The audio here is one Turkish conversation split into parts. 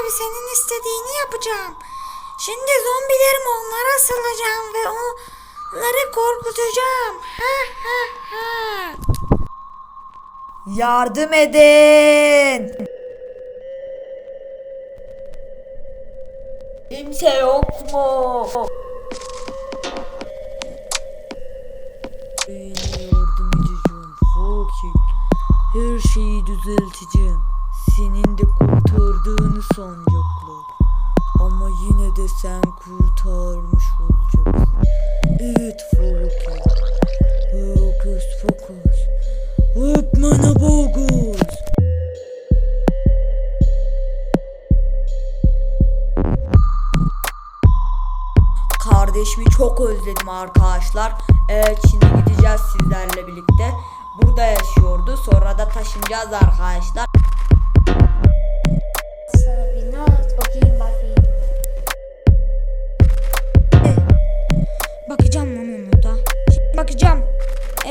abi senin istediğini yapacağım. Şimdi zombilerim onlara asılacağım ve onları korkutacağım. Ha ha ha. Yardım edin. Kimse yok mu? Beni yardım edeceğim fakir. Her şeyi düzelteceğim. Senin de kurtardığını sanacaklar. Ama yine de sen kurtarmış olacaksın. Evet fakir. Fokus fokus. Hopmana bogus. Kardeşimi çok özledim arkadaşlar. Evet şimdi gideceğiz sizlerle birlikte. Burada yaşıyordu. Sonra da taşınacağız arkadaşlar.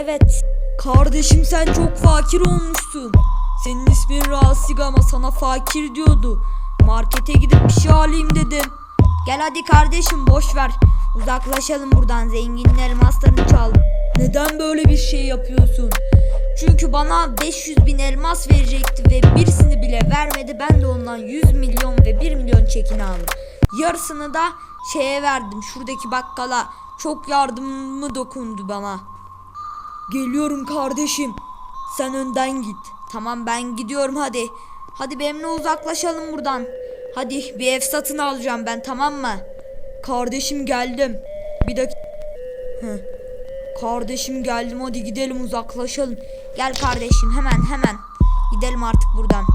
Evet. Kardeşim sen çok fakir olmuşsun. Senin ismin Rasig ama sana fakir diyordu. Markete gidip bir şey alayım dedim. Gel hadi kardeşim boş ver. Uzaklaşalım buradan zenginin elmaslarını çaldım. Neden böyle bir şey yapıyorsun? Çünkü bana 500 bin elmas verecekti ve birisini bile vermedi. Ben de ondan 100 milyon ve 1 milyon çekini aldım. Yarısını da şeye verdim şuradaki bakkala. Çok yardımı dokundu bana. Geliyorum kardeşim. Sen önden git. Tamam ben gidiyorum hadi. Hadi benimle uzaklaşalım buradan. Hadi bir ev satın alacağım ben tamam mı? Kardeşim geldim. Bir dakika. Kardeşim geldim hadi gidelim uzaklaşalım. Gel kardeşim hemen hemen. Gidelim artık buradan.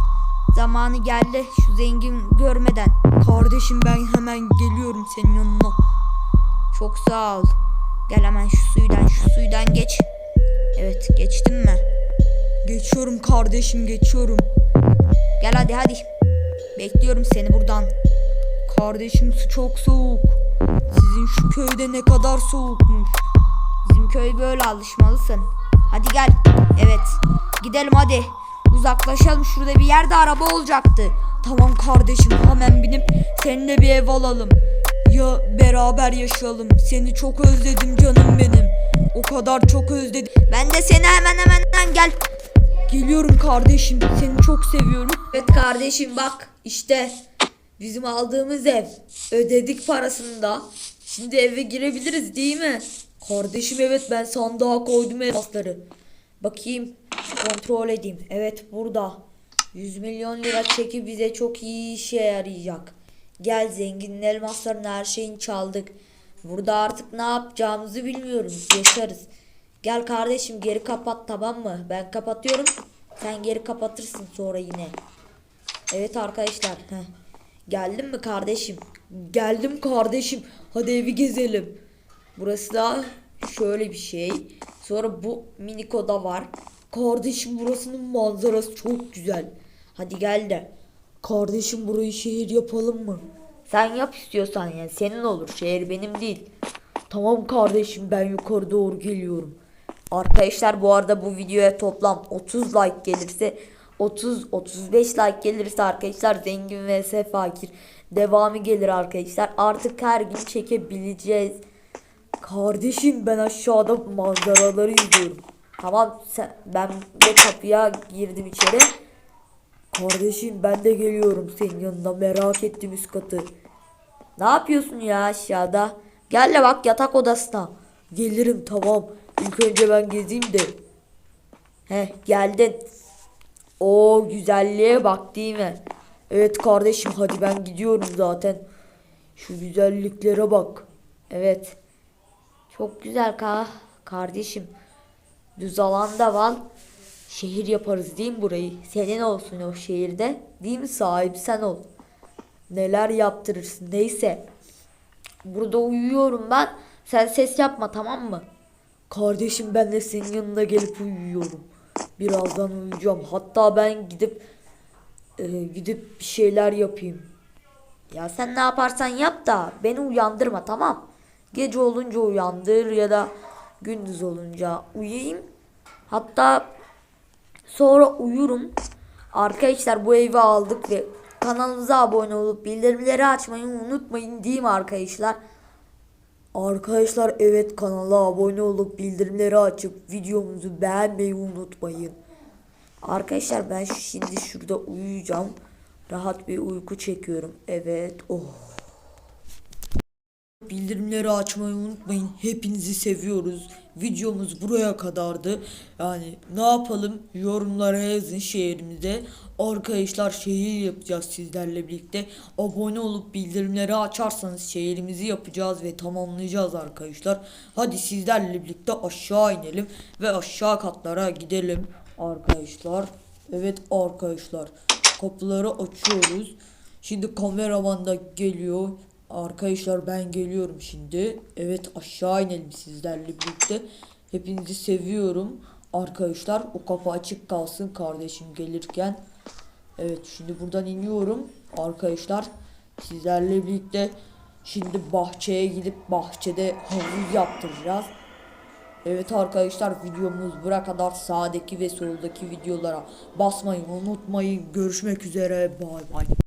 Zamanı geldi şu zengin görmeden. Kardeşim ben hemen geliyorum senin yanına. Çok sağ ol. Gel hemen şu suydan şu suydan geç. Evet geçtin mi? Geçiyorum kardeşim geçiyorum. Gel hadi hadi. Bekliyorum seni buradan. Kardeşim su çok soğuk. Sizin şu köyde ne kadar soğukmuş. Bizim köy böyle alışmalısın. Hadi gel. Evet. Gidelim hadi. Uzaklaşalım. Şurada bir yerde araba olacaktı. Tamam kardeşim hemen binip seninle bir ev alalım. Ya beraber yaşayalım. Seni çok özledim canım benim. O kadar çok özledim. Ben de seni hemen hemen hemen gel. Geliyorum kardeşim. Seni çok seviyorum. Evet kardeşim bak işte bizim aldığımız ev. Ödedik parasını da. Şimdi eve girebiliriz değil mi? Kardeşim evet ben sandığa koydum elmasları. Bakayım kontrol edeyim. Evet burada. 100 milyon lira çeki bize çok iyi işe yarayacak. Gel zenginin elmaslarını her şeyini çaldık. Burada artık ne yapacağımızı bilmiyorum. Yaşarız. Gel kardeşim geri kapat tamam mı? Ben kapatıyorum. Sen geri kapatırsın sonra yine. Evet arkadaşlar. Heh. Geldin mi kardeşim? Geldim kardeşim. Hadi evi gezelim. Burası da şöyle bir şey. Sonra bu minik oda var. Kardeşim burasının manzarası çok güzel. Hadi gel de. Kardeşim burayı şehir yapalım mı? Sen yap istiyorsan yani senin olur. Şehir benim değil. Tamam kardeşim ben yukarı doğru geliyorum. Arkadaşlar bu arada bu videoya toplam 30 like gelirse 30 35 like gelirse arkadaşlar zengin vs fakir devamı gelir arkadaşlar. Artık her gün çekebileceğiz. Kardeşim ben aşağıda manzaraları izliyorum. Tamam sen, ben de kapıya girdim içeri. Kardeşim ben de geliyorum senin yanına merak ettim üst katı. Ne yapıyorsun ya aşağıda? Gel de bak yatak odasına. Gelirim tamam. İlk önce ben gezeyim de. Heh geldin. O güzelliğe bak değil mi? Evet kardeşim hadi ben gidiyorum zaten. Şu güzelliklere bak. Evet. Çok güzel ka kardeşim. Düz alanda var. Şehir yaparız değil mi burayı? Senin olsun o şehirde. Değil mi sahibi sen ol. Neler yaptırırsın neyse. Burada uyuyorum ben. Sen ses yapma tamam mı? Kardeşim ben de senin yanına gelip uyuyorum. Birazdan uyuyacağım. Hatta ben gidip e, gidip bir şeyler yapayım. Ya sen ne yaparsan yap da beni uyandırma tamam. Gece olunca uyandır ya da gündüz olunca uyuyayım. Hatta sonra uyurum. Arkadaşlar bu evi aldık ve kanalımıza abone olup bildirimleri açmayı unutmayın mi arkadaşlar? Arkadaşlar evet kanala abone olup bildirimleri açıp videomuzu beğenmeyi unutmayın. Arkadaşlar ben şimdi şurada uyuyacağım. Rahat bir uyku çekiyorum. Evet. Oh. Bildirimleri açmayı unutmayın. Hepinizi seviyoruz. Videomuz buraya kadardı. Yani ne yapalım? Yorumlara yazın şehrimize. Arkadaşlar şehir yapacağız sizlerle birlikte. Abone olup bildirimleri açarsanız şehrimizi yapacağız ve tamamlayacağız arkadaşlar. Hadi sizlerle birlikte aşağı inelim ve aşağı katlara gidelim arkadaşlar. Evet arkadaşlar kapıları açıyoruz. Şimdi kameraman da geliyor. Arkadaşlar ben geliyorum şimdi. Evet aşağı inelim sizlerle birlikte. Hepinizi seviyorum. Arkadaşlar o kapı açık kalsın kardeşim gelirken. Evet şimdi buradan iniyorum. Arkadaşlar sizlerle birlikte şimdi bahçeye gidip bahçede havuz yaptıracağız. Evet arkadaşlar videomuz buraya kadar sağdaki ve soldaki videolara basmayı unutmayın. Görüşmek üzere. Bay bay.